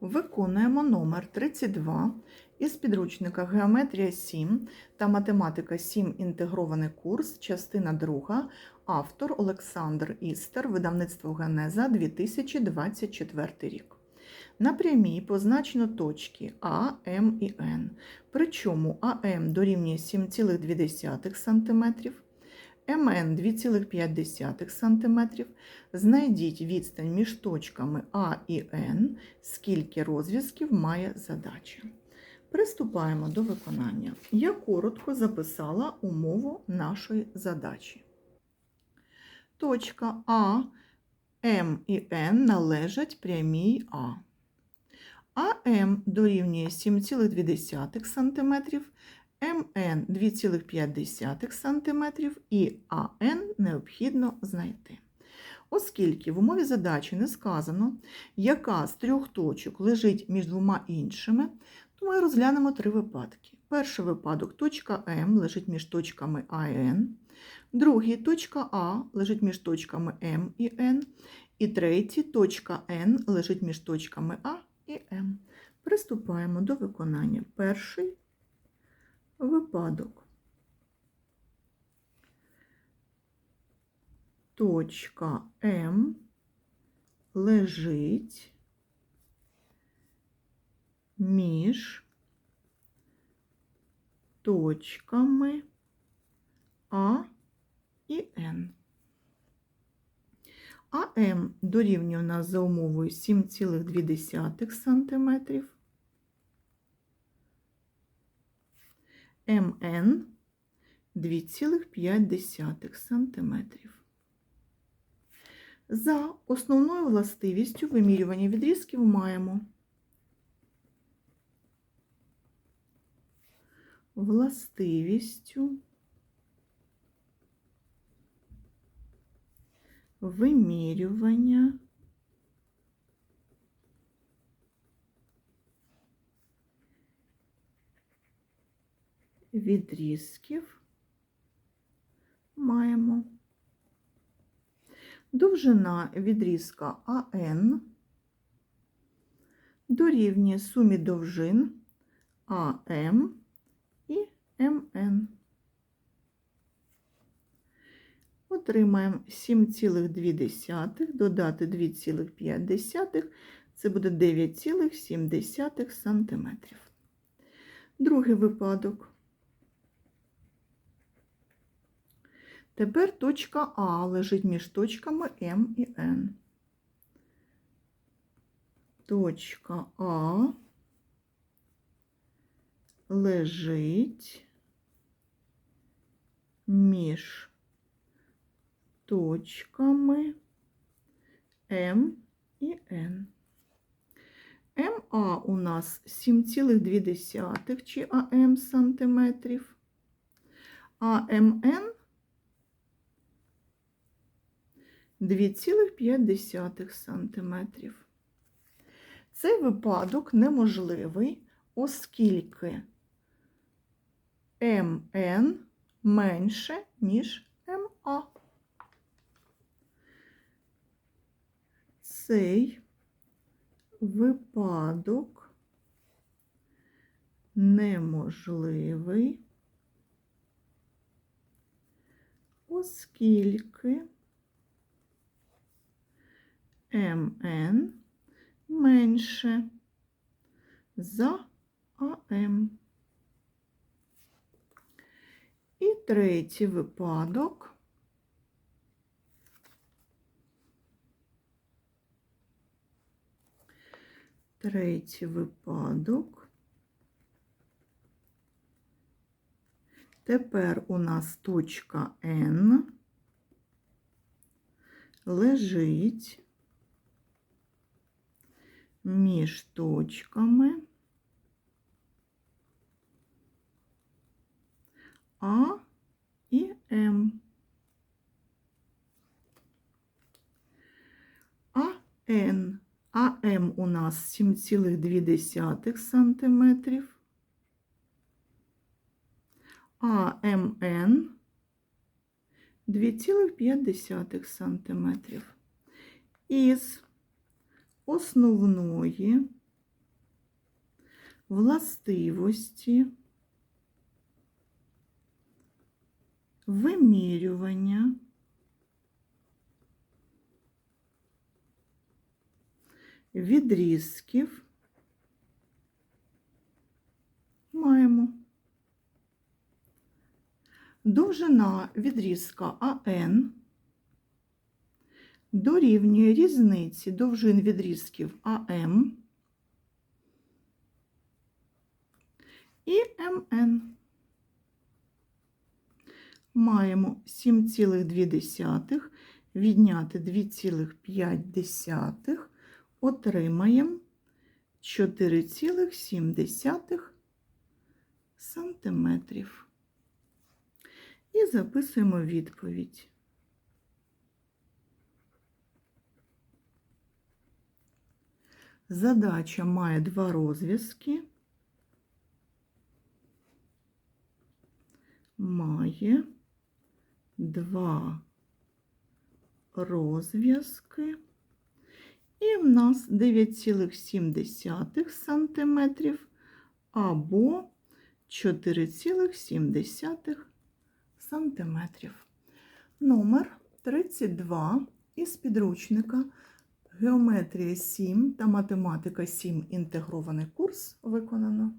Виконуємо номер 32 із підручника Геометрія 7 та Математика 7. Інтегрований курс, частина 2, автор Олександр Істер, видавництво Генеза 2024 рік. На прямій позначено точки А, М і Н. Причому АМ дорівнює 7,2 см, МН 2,5 см. Знайдіть відстань між точками А і Н, скільки розв'язків має задача. Приступаємо до виконання. Я коротко записала умову нашої задачі. Точка А, М і Н належать прямій А. АМ дорівнює 7,2 см, МН 2,5 см і АН необхідно знайти. Оскільки в умові задачі не сказано, яка з трьох точок лежить між двома іншими, то ми розглянемо три випадки. Перший випадок точка М лежить між точками А і Н, другий точка А лежить між точками М і Н, і третій точка Н лежить між точками А і М. Приступаємо до виконання. Перший випадок. Точка М лежить між точками А і Н. АМ дорівнює у нас за умовою 7,2 см. МН 2,5 см. За основною властивістю вимірювання відрізків маємо властивістю вимірювання відрізків маємо довжина відрізка АН дорівнює сумі довжин АМ і МН. Отримаємо 7,2 додати 2,5, це буде 9,7 см. Другий випадок. Тепер точка А лежить між точками М і Н. Точка А лежить між точками М і Н. МА у нас 7,2 чи АМ сантиметрів, а МН 2,5 сантиметрів. Цей випадок неможливий, оскільки МН менше, ніж МА. Цей випадок неможливий, оскільки МН менше за АМ. І третій випадок. Третій випадок. Тепер у нас точка N лежить між точками А і М. АН. АМ у нас 7,2 см, а МН 2,5 см. Із основної властивості, вимірювання, відрізків маємо. Довжина відрізка АН дорівнює різниці довжин відрізків АМ і МН. Маємо 7,2 відняти 2,5, отримаємо 4,7 сантиметрів. І записуємо відповідь. Задача має два розв'язки. Має два розв'язки. І в нас 9,7 сантиметрів або 4,7 сантиметрів. Номер 32 із підручника Геометрія 7 та математика 7 інтегрований курс виконано.